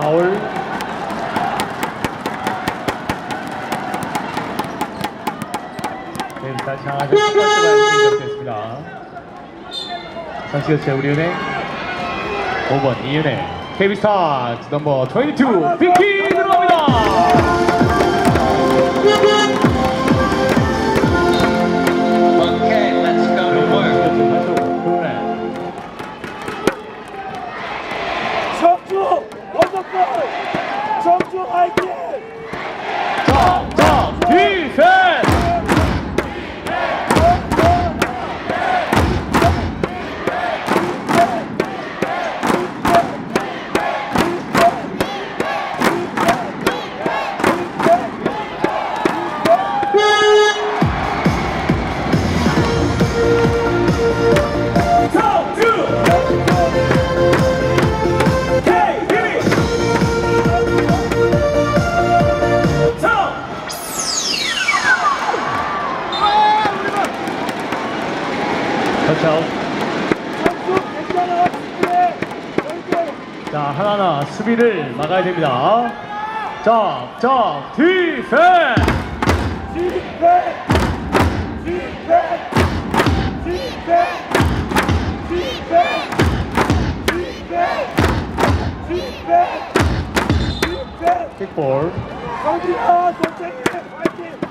파울. 네, 첫 번째 발이 시작됐습니다. 선수가 우리은행 5번 이은혜 KB스타즈 넘버 22 빅키 들어갑니다 Okay, let's go to work. 청주 원더골. 청주 화이팅. 터치아웃. 자 하나하나 수비를 막아야 됩니다 자, 자, 디펜스. 집회. 집회. 킥볼 정진아, 선생님, 화이팅!